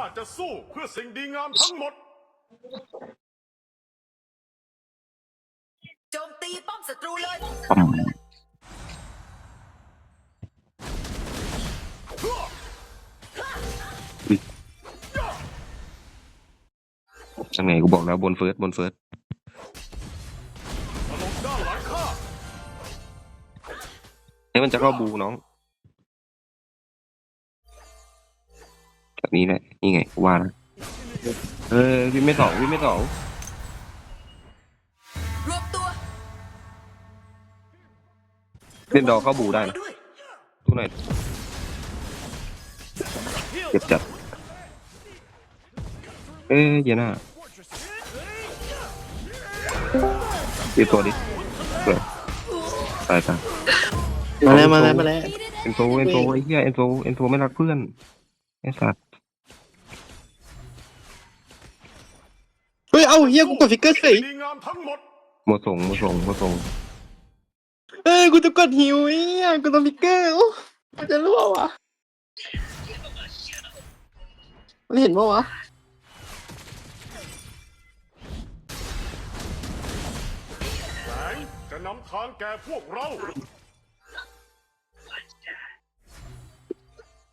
ข้าจะสู้เพื่อสิ่งดีงามทั้งหมด โจมตีป้อมศัตรูเลย ปั๊มยังไงกูบอกแล้วบนเฟิร์สบนเฟิร์สมาลงด้านหลังข้า เฮ้ยมันจะเข้าบูน้อง แบบนี้แหละ นี่ไงกูว่านะเออวิ่งไม่ต่อวิ่งไม่ต่อรวบตัวเล่นดอเข้าบูได้นะปด้วยตู้หน่อยเจ็บจัด เอ้ยเยน่าเรียบตัวดิเปิดตายตายมาแล้วมาแล้วมาแล้วเอ็นโซเอ็นโซไอ้เหี้ยเอ็นโซเอ็นโซไม่รักเพื่อนไอ้สัตว์ เฮ้ยเอ้าเฮียกูกดฟิกเกอร์เฉยดีงามทั้งหมดโมส่งโมส่งโมส่งเอ้ยกูจะกดฮิวเฮียกูต้องฟิกเกอร์โอ้มันจะรั่ววะมันเห็นปะวะแสงจะนำทางแก่พวกเรา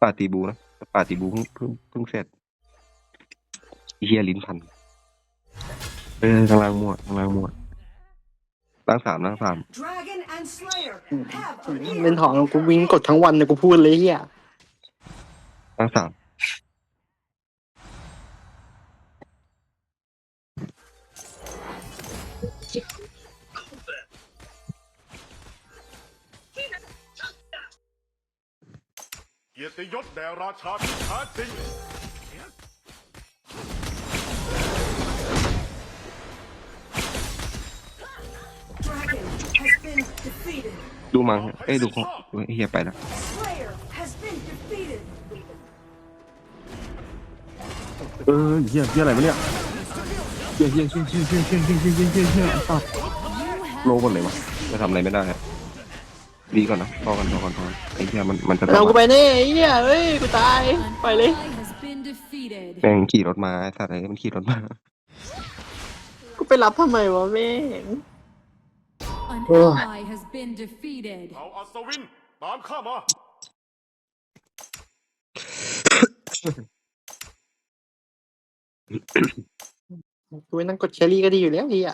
ปาตีบูนะปาตีบูเพิ่งเพิ่งเพิ่งเสร็จไอ้เหี้ยลิ้นพัน เออกำลังมั่วกำลังมั่วล่างสามล่างสาม Dragon and Slayer have เป็นถอนกูวิ่งกดทั้งวันเลยกูพูดเลยเฮียล่างสามเกียรติยศแด่ราชาที่แท้จริง ดูมังเอ้ยดูของเหี้ยไปแล้วเออเหี้ยเหี้ยอะไรวะเนี่ยเหี้ยเหี้ยเหี้ยเหี้ยเหี้ยเหี้ยเหี้ยเหี้ยเหี้ยเหี้ยตัดโลกันเลยวะจะทำอะไรไม่ได้ดีก่อนนะพอกันพอกันพอกันไอ้เหี้ยมันมันจะเรากูไปแน่ไอ้เฮียเฮ้ยกูตายไปเลยแม่งขี่รถมาสัตว์อะไอ้มันขี่รถมากูไปรับทำไมวะแม่ง An Ugh. ally has been defeated. เอาอัศวิน ตามข้ามา กูไปนั่งกดแครี่ก็ดีอยู่แล้วเฮีย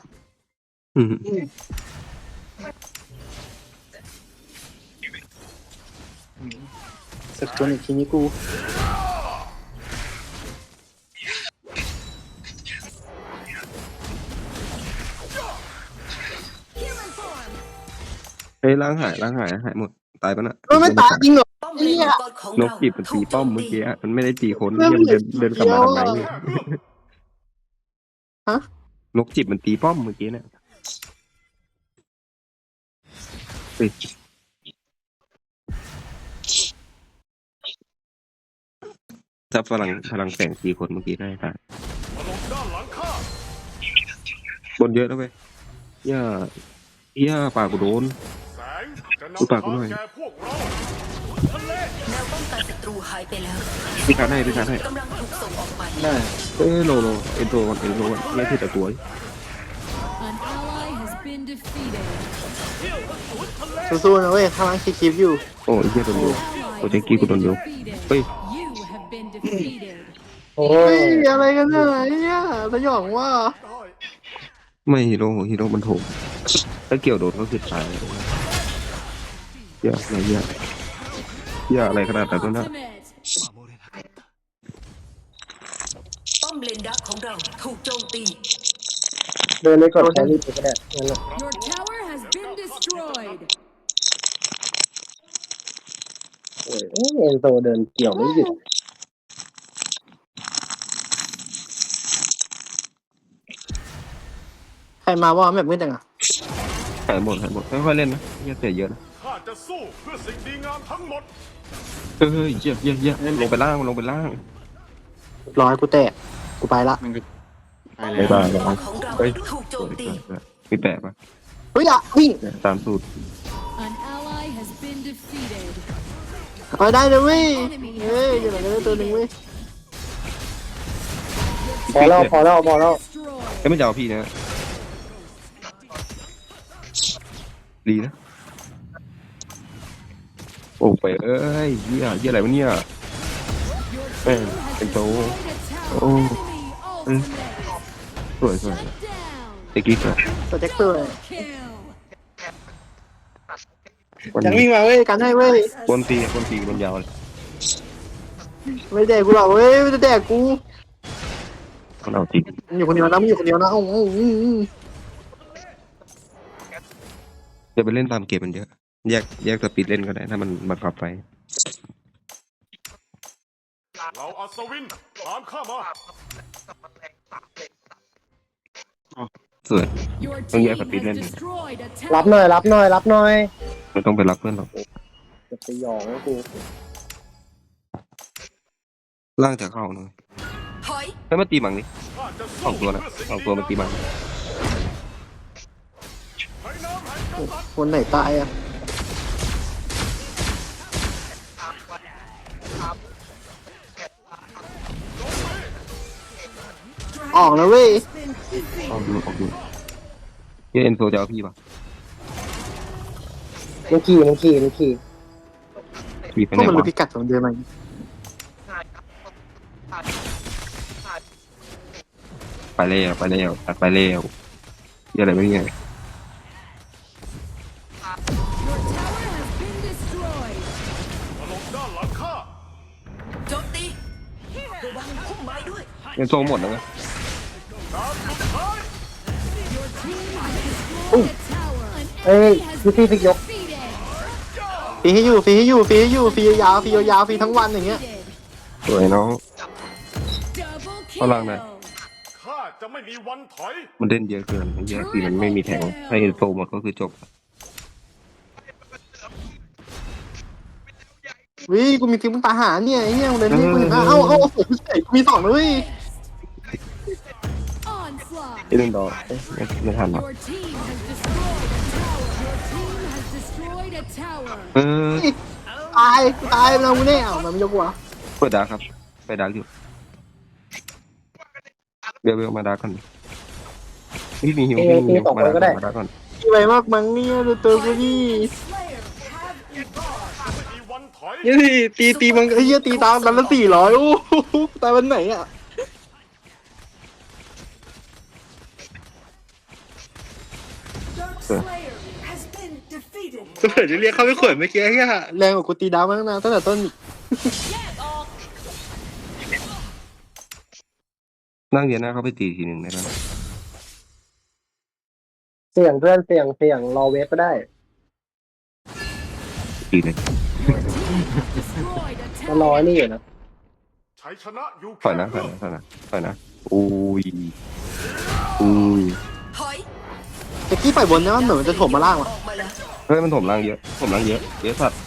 อืมสักจนอีกทีนี้กู เฮ้ยล้างหายล้างหายหายหมดตายปะน่ะเฮ้ยไม่ตายจริงเหรอป้อมไอ้เลนเหี้ยมังกรของนเรากจีบมันตีป้อมเมื่อกี้อะมันไม่ได้ตีคนเรื่เหี้อยงมันเดินเดินกลับมาทำไมเดียวอะฮะ นกจีบมันตีป้อมเมื่อกี้เนี่ยเฮ้ยถ้าพลังพลังแสงตีคนเมื่อกี้ได้ค่ะมาลงด้านหลังข้าบนเยอะนะเว้ยเหี้ย่าเหี้ย่าปากกูโดนแสงจะ อุ๊ยนำปากทางกูหน่อยแก่พวกเราทะเลแนวป้องกันศัตรูหายไปแล้วพี่การให้พี่การให้กำลังถูกส่งออกไปได้เอ้ยโลโลเอ็นโทรก่อนเอ็นโทรก่อนไม่ที่แต่ตัว An ally has been defeated. สู้ๆนะเว้ยข้างล่างคลิปอยู่ โอ้ยเหี้ยโดนโย Ally Ủa, has thế kia của been tuần được. defeated. Ê. You have been defeated. เฮ้ย อะไรกันเนี่ยไอ้เฮียสยองว่า ไม่ฮีโร่ฮีโร่มันโถมถ้าเกี่ยวโดนก็คือตาย เหี้ยอะไรเหี้ยเหี้ยอะไรขนาดนั้นวะนะ Ultimate. ป้อมเลนดักของเราถูกโจมตี เดินเลยกดแครี่ไปก็ได้นั่นแหละ Your tower has been destroyed. เอ้ยเอ็นโซเดินเกี่ยวไม่หยุดใครมาว่าแบบมืดจังอะหายหมดหายหมดค่อยๆเล่นนะเหี้ยเสียเยอะนะข้าจะสู้เพื่อสิ่งดีงามทั้งหมดเฮ้ยเหี้ยเหี้ยเหี้ยลงไปล่างลงไปล่างร้อยกูแตะกูไปละไม่ได้หรอกของเราเฮ้ยถูกโจมตีมีแปะปะเฮ้ยอะวิ่งตามสูตร An ally has been defeated. เอาได้เลยเว้ยเฮ้ยเดี๋ยวเราจะได้ตัวหนึ่งเว้ยพอแล้วพอแล้วพอแล้ว Destroyed. เอ้ยไม่จะเอาพี่นะดีนะโอ้ไปเอ้ยเหี้ยเหี้ยอะไรวะเนี่ย Your แม่ง team has เป็นโต destroyed a tower. Oh. Enemy ultimate. สวยสวย Shut down. ตะกี้สวยตัวแจ็คเตอร์ Kill. วันยังนี้วิ่งมาเว้ยกันให้เว้ยบนตีบนตีบนยาวเลยไม่แดกกูหรอกเว้ยไม่จะแดกกูมันเอาจริงมันอยู่คนเดียวนะมันอยู่คนเดียวนะโอ้โหอืมอืมจะไปเล่นตามเกมมันเยอะ แยกแยกสปีดเล่นก็ได้ ถ้ามันมันขับไปเราอัศวินตามข้ามาสวย Your Oh, team yeah, but we has didn't. destroyed a รับ tower. หน่อยรับหน่อยรับหน่อยไม่ต้องไปรับเพื่อนหรอกจะไปหยองกูล่างจะเข้าหน่อยถอยแล้วมาตีมังนี่ข้าจะสองตัวนะสองตัวมันตีมังให้น้ำให้กษัตริย์คนไหนตายอะ ออกนะเว้ยออกดูออกดูเหี้ยเอ็นโซจะเอาพี่ป่ะมึงขี่มึงขี่มึงขี่พี่ไปพวไหกนมันรู้วะพิกัดของเดือนไหมไปแล้วไปแล้วตัดไปแล้วเหี้ยอะไรไม่เนี่ย Your tower has been destroyed. มาลงด้านหลังข้าโจมตีระวังพุ่มไม้ด้วยเอ็นโซหมดแล้วไง destroyed a tower. An เอ้ย enemy has พี่พี่พิกยก defeated. ฟรีให้อยู่ฟรีให้อยู่ฟรีให้อยู่ฟรียาวฟรียาวฟรีทั้งวันอย่างเงี้ย Defeated. สวยน้อง Double เอาล่างหน่อย kill. ข้าจะไม่มีวันถอย มันเล่นเยอะเกินเยอะทีมันไม่มีแทงถ้าเอ็นโซหมดก็คือจบ วิกูมีทีมตาหารเนี่ยไอ้เหี้ยมึงเล่นนี่กูเห็นนะเอ้าเอ้าโอ้โหเฉยกูมีสองเลย Onslaught. ไอ้เล่นดอกเอ๊ะไม่ไม่ทันหรอก Your team has เออตายกูตายไปแล้วกูแน่เอามันไม่ยกวะเปิดดาร์กครับ ไปดาร์กอยู่เบลเบลมาดาร์กก่อนพี่มีหิวพี่มีหิวมาดาร์กก่อนมาดาร์กก่อนมีอะไรมากมั้งเนี่ยดูตัวกูนี่ไม่มีวันถอยยี่ตีตีมันไอ้เหี้ยตีตามกันละสี่ร้อยโอ้โหตายวันไหนอะเออ ก็เผื่อจะเรียกเขาไปขวนเมื่อกี้ไอ้เหี้ยแรงกว่ากูตีดาวมาตั้งนานตั้งแต่ต้นอีกนั่งเดียวหน้าเขาไปตีทีหนึ่งได้ไหมเสี่ยงเพื่อนเสี่ยงเสี่ยงรอเวฟก็ได้ตีเลย Destroyed a ก็รอ tower. ไอ้นี่อยู่นะชัยชนะอยู่ถอยนะถอยนะถอยนะถอยนะอุ้ยอุ้ย ถอยเจ๊กี้ปล่อยบนนะมันเหมือนมันจะถมมาล่างว่ะออกมาแล้ว เฮ้ยมันถมล่างเยอะถมล่างเยอะเยอะสัตว์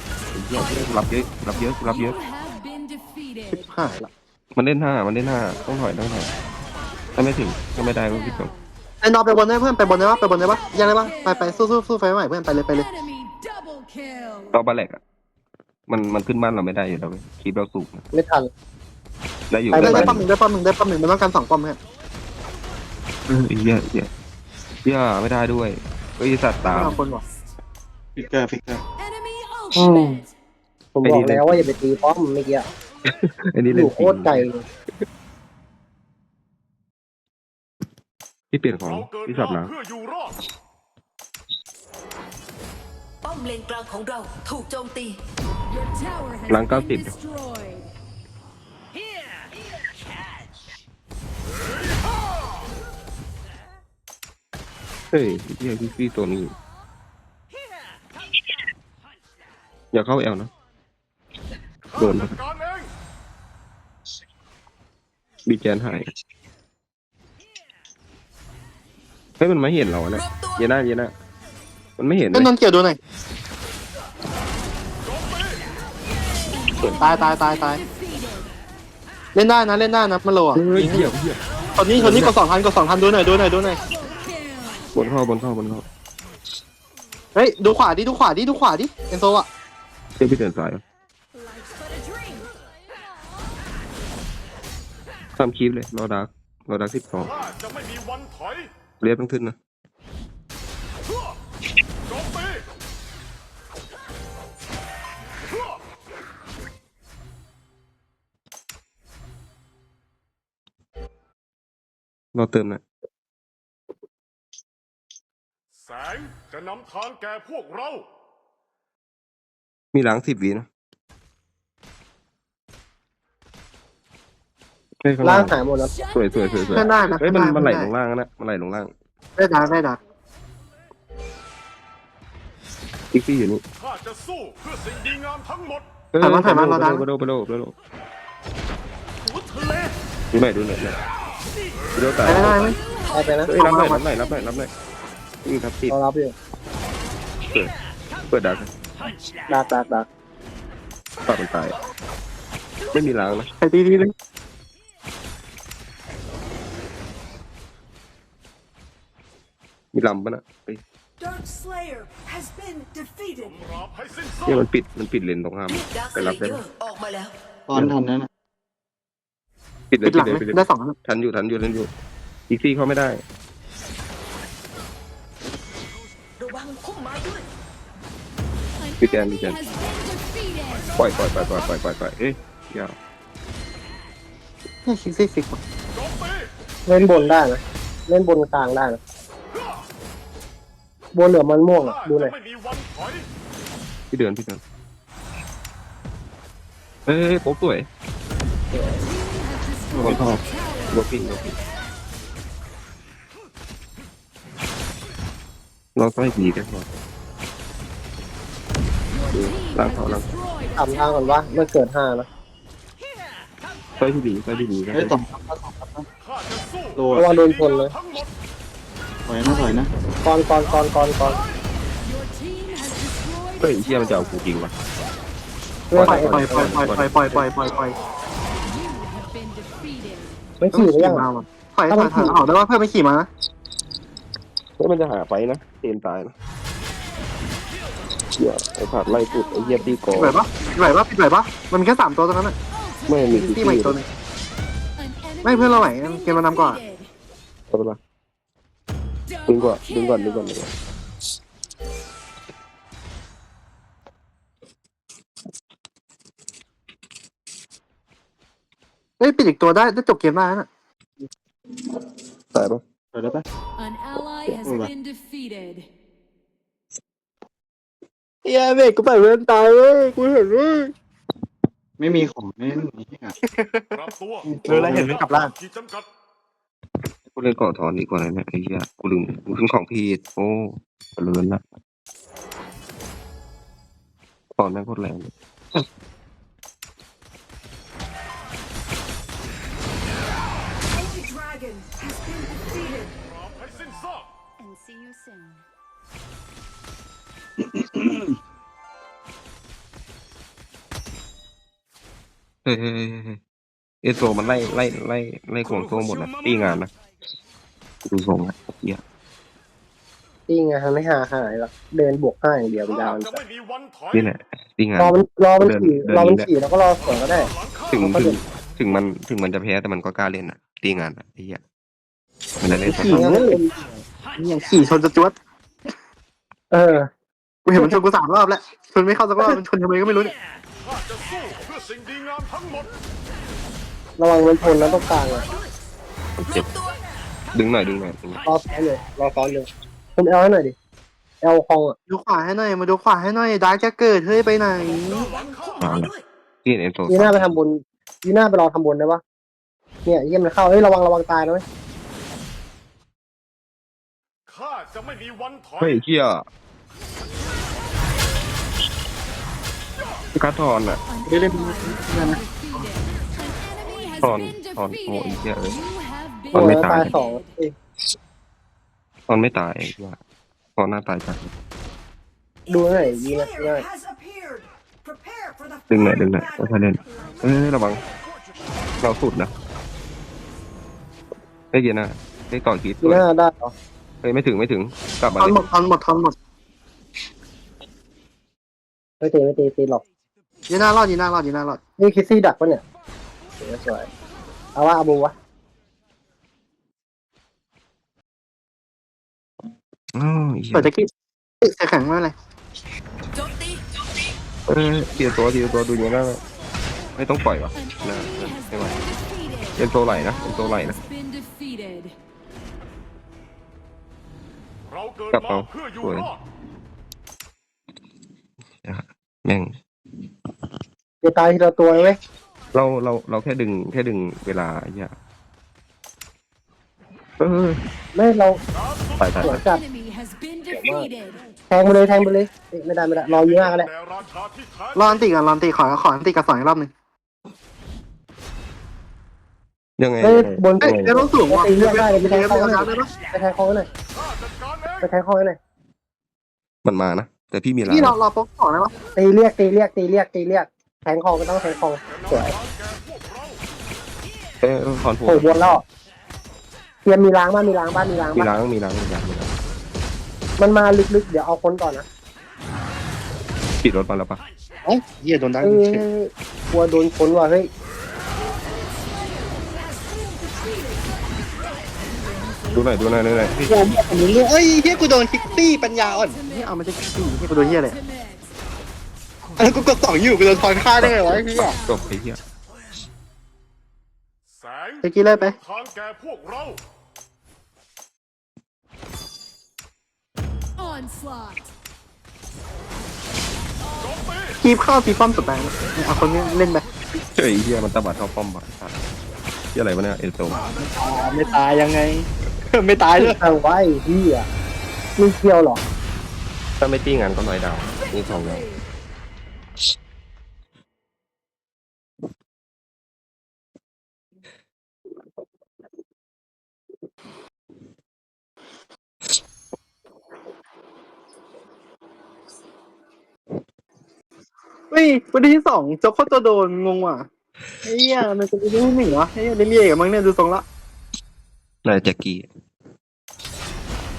เยอะรับเยอะรับเยอะรับเย You อะ have been defeated. หายละมันเล่นห้ามันเล่นห้าต้องถอยต้องถอยถ้าไม่ถึงก็ไม่ได้ก็พี่จบไอ้นอนไปบนได้เพื่อนไปบนได้ปะไปบนได้ปะยังได้ปะไปไปสู้สู้สู้ไฟใหม่เพื่อนไปเลยไปเลย Enemy double kill. เราบาแลกอะมันมันขึ้นบ้านเราไม่ได้อยู่แล้วเว้ยคีบเราสูงนะไม่ทันได้อยู่ไปได้ได้ได้ได้ป้อมหนึ่งได้ป้อมหนึ่งได้ป้อมหนึ่งมันต้องการสองป้อมเนี่ยเออเหี้ยเหี้ยเหี้ยไม่ได้ด้วยเฮ้ยสัตว์ตามห้าคนว่ะ Enemy อืม ultimate. ผมบอกแล้วว่าอย่าไปตีป้อมเมื่อกี้อะอันนี้อเล่นยู่โคตรไกลเลยพี่เปลี่ยนของเราเกิดพี่สับมาล้างเพื่ออยู่รอด ป้อมเลนกลางของเราถูกโจมตี Your tower has หลังเก้าสิ been บ destroyed. เฮ้ยเหี้ยพี่พี่ตัวนี้ อย่าเข้าแอลนะ โดนจัดการเองบีแกนหาย เฮ้ยมันไม่เห็นเราอะรเนี่ยวบตัวเยน่าเยน่ามันไม่เห็นเลไอ้ยนนท์เกี่ยวดูหน่อยตายตายตายตาย Defeated. เล่นได้นะเล่นได้นะมันโลอะเฮ้ยเหี้ยเหี้ยคนนี้คนนี้กดสองพันกดสองพันดูหน่อยดูหน่อยดูหน่อย Kill. บนเข้าบนเข้าบนเข้าเฮ้ยดูขวาดิดูขวาดิดูขวาดิเอ็นโซอะ เฮ้ยพี่เดินสาย Life's but a dream. ทำคลิปเลยรอดักเราดักสิบสองข้าจะไม่มีวันถอยเรียบต้องขึ้นนะโจมตีเราเติมนะแสงจะนำทางแก่พวกเรา มีล้างสิบวีนะเฮ้ยข้างล่าล่างงหายหมดแล้ว Shut สวยสวยสวยสวยเพื่อนได้นะเฮ้ยมันเพื่มันอไหลด้ลงล่างนะมันไหลลงล่าง ได้ดักได้ดักอีกซี่อยู่นี่ข้าจะสู้เพื่อสิ่งดีงามทั้งหมดเฮ้ยถอยมาถอยมาไปเราดันโดไปโดไปโดไปโดหัวทะเลดูหน่อยดูหน่อยดูหน่อยดูตายได้ได้ไหมไปไปนะเฮ้ยรับหน่อยรับหน่อยรับหน่อยรับหน่อยนี่ครับติดเรารับอยู่เปิดดัก ดักดักดักปากมันตาย ไม่มีล้างนะใส่ตีดีเลยมีลำปะนะเฮ้ย Dark Slayer has been defeated ราบให้สิ้นสุดเนี่ยมันปิดมันปิดเลนตรงข้ามดาร์คไปสรับเลได้เยไหมอร์ออกมาแล้ว ตอนทันนั้นปิดเลปิยดหลังปิดไหมเลยปิดเลยได้สองแล้วทันอยู่ทันอยู่ทันอยู่อีกซี่เข้าไม่ได้ An We can, we enemy can. has been defeated. ปล่อยปล่อยปล่อยปล่อยปล่อยปล่อยปล่อยเอ้ยยาวนี่คิกซี่ฟิกโจมตีเล่นบนได้นะเล่นบนกลางได้นะบนเหลือมันม่วงอะข้าดูหน่จะอยไม่มีวันถอยพี่เดินพี่เดินเอ้ยโป๊บสวย Your team has destroyed คนเข้า a tower. โลกิ้งโลกิ้งเราต้องให้ดีกันก่อน Your team Lang has thảo, lang. destroyed a ทำทางก่อนว่าไม่อเกิดห้านะใช่ที่ดีใช่ที่ดีนะได้สองข้าจะสู้โลระวังโดนชนเลยถอยนะถอยนะกอนกอนกอนกอนกอนเฮ้ยเชี่ยมันจะเอากูจริงวะเพื่อปล่อยปล่อยปล่อยปล่อยปล่อยปล่อยปล่อยปล่อย You have been defeated. ไม่ขี่หรือยังมาว่ะถอยถอยถอยออกได้ว่าเพื่อนไม่ขี่มานะเฮ้ยมันจะหาไปนะเต็มตายนะ เชี่ยไอ้ผาดไล่สุดไอ้เหี้ยตีกอปิดไหวปะปิดไหวปะปิดไหวปะมันมีแค่สามตัวตรงนั้นอะไม่มีที่ที่ใหม่ตีตัวหนึง An enemy ไม่เพื่อนเราไหว has been เกมเรานำก่อน defeated. เอาไปละดึงก่อนดึงก่อนดึงก่อนดึงก่อนเฮ้ยปิดอีกตัวได้ได้จบเกมได้น่ะตายปะ เดี๋ยวได้ปะ An ally has Hold on. been defeated. เฮียเบกกูไปเพื่อนตายเว้ยกูเห็นเว้ยไม่มีของเล่นนี่อะปรับตัวเออแล้วเห็นไหมกลับล่างขีดจำกัดกูเล่นเกาะถอนดีกว่าเนี่ยไอ้เหี้ยกูลืมกูขึ้นของพีดโอ้เจริญละถอนแม่งโคตรแรงเลยราบให้สิ้นซาก And see you soon. เฮ้ยเฮ้ยเฮ้ยเฮ้ยเอโซมันไล่ไล่ไล่ไล่กวงโซหมดนะตีงานนะดูทรงนะเหี้ยนี่ไงไม่หาหายหรอกเดินบวกห้าอย่างเดียวไปข้าดาวจะไม่มีวันถอยนี่แหละตีงาน รอมันรอมันขี่เดินรอมันเดิน ขี่แล้วก็รอสวนก็ได้หลังข้าถึงเขาถึเดิงนถึงมันถึงมันจะแพ้แต่มันก็กล้าเล่นอะ ตีงานอะไอ้เหี้ยมันจะเล่นสักขี่พักเว้ยนี่ยังขี่ชนจะจวดเออ กูเห็นมันชนกูสามรอบแล้ว ชนไม่เข้าสักรอบ มันชนทำไมก็ไม่รู้เนี่ยข้า จะสู้เพื่อสิ่งดีงามทั้งหมด ระวังมันชนแล้วตรงกลางอะเจ็บ ดึงหน่อยดึงหน่อยดึงหน่อยรอซ้อนเลยรอซ้อนเลยคุณเอลให้หน่อยดิเอลคองอะดูขวาให้หน่อย มาดูขวาให้หน่อยได้จะเกิดเฮ้ยไปไหนระวังพุ่มไม้ด้วยที่เอ็นโซยีน่าไปทำบุญยีน่าไปรอทำบุญได้ปะเนี่ยเยี่ยมมันเข้าเฮ้ยระวังระวังตายนะเว้ยข้าจะไม่มีวันถอยเฮ้ยเหี้ย การถอนอะ An ไม่เล่น ally has been defeated. An enemy has Thon, been thon, oh, defeated. yeah. You have เอมัน been ไม่อตายตาย สองเอ้ยถอนไม่ตายไอ้เหี้ยถอนหน้าตายจัง ดูหน่อยยีน่ายีน่าดึงหน่อยดึงหน่อยไม่ค่อยเล่น เอ้ยระวัง เราสุดนะเฮ้ยเย็นนะเฮ้ยต่อคิดยีน่าได้เหรอเฮ้ยไม่ถึงไม่ถึงกลับมาทอนเลยหมดทอนหมดทอนหมดไม่ตีไม่ตีตีหรอก ยีน่ารอดยีน่ารอดยีน่ารอดนี่คิสซี่ดักปะเนี่ยสวยสวยเอาว่าอาบูวะอ๋ออเยเปิดจะคิดจะแข็งไม่เป็ไรเออเดี๋ยวตัวเดี๋ยวตัวดูเยอะมากเลยไม่ต้องปล่อยวะนะนะไม่ไหวเป็นตัวไหลนะเป็นตัวไหลนะ Been เราเกิดมาเพื่ออยู่รอแม่ง จะตายทีละตัวเว้ยเราเราเราแค่ดึงแค่ดึงเวลาไอ้เหี้ยเออไม่เราตายตายสวตายยจัด Enemy has been defeated. แทงไปเลยแทงไปเลยเอ๊ะไม่ได้ไม่ได้รอยิงหน้าก็ได้แนวราชาที่แท้รออันติก่อนรออันติขอขออันติกับสองอีกรอบหนึ่งยังไงเฮ้ยบนเอ้ยเดี๋ยวต้องสูงว่ะตีเลือดได้เลยไปไปแทงแทงคอเขาหน่อยได้ปะไปแทงคอหน่อยข้าจัดการเองไปแทงคอหน่อยมันมานะแต่พี่มีลาพี่รอรอโป๊กสองได้ปะตีเรียกตีเรียกตีเรียกตีเรียกแทงคอก็ต้องแทงคอสวยแก่พวกเราเออคอนโทรโผล่บนแล้วเทียมมีล้างบ้านมีล้างบ้านมีล้างมีบ้านล้างมีล้างมีล้างมีล้างมันมาลึกๆ เดี๋ยวเอาคนก่อนนะปิดรถมาแล้วปะเอ้ยเหี้ยโดนดังเอ้ยกลัวโดนคนว่ะเฮ้ยดูหน่อยดูหน่อยดูหน่อยโอ้โหผมรู้เอ้ยเฮียกูโดนคิกซี่ปัญญาอ่อน นี่เอามาจากคิกซี่เฮียกูโดนเฮียอะไร Ultimate. เอ้ยกูกดสองอยู่กูโดนทอนค่าได้ไงวะไอ้เฮียจบไอ้เหี้ยแสงเมื่อกี้เลยไปทางแก่พวกเรา Onslaught. โจมตีคีบเข้าตีป้อมสุดแรงเอาคนนี้เล่นไปเฮ้ยไอ้เหี้ยมันตะบัดเข้าป้อมบ่ะไอ้สัตว์เหี้ยอะไรวะเนี่ยเอ็นโซไม่ตายยังไง ไม่ตายด้วยทางไว้พี่อะมีเกี่ยวเหรอถ้าไม่ตีงานก็น้อยดาวนี่สองดาว เฮ้ยวันที่สองโจ๊กโคตรตัวโดนงงว่ะไอ้เหี้ยมันจะเป็นที่หนึ่งวะไอ้เหี้ยเรียกกับมึงเนี่ยดูทรงละนายแจ็คกี้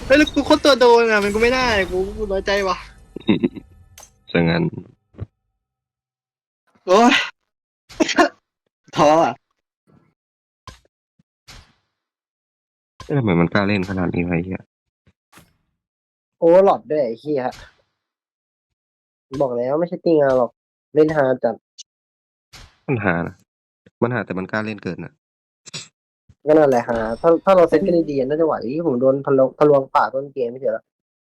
เฮ้ยแล้วกูโคตรตัวโดนอะมันกูไม่ได้กูกูน้อยใจว่ะซะงั้นโอ้ย ท้ออะเอ้ยทำไมมันกล้าเล่นขนาดนี้วะไอ้เหี้ยโอเวอร์ลอดด้วยไอ้ขี้ฮะบอกแล้วไม่ใช่ตีงานหรอก เล่นฮาจัดมันหานะมันหาแต่มันกล้าเล่นเกินนะก็นั่นแหละฮาถ้าถ้าเราเซตกันดีๆน่าจะไหวผมโดนทะลวงทะลวงป่าต้นเกมไม่เฉยแล้ว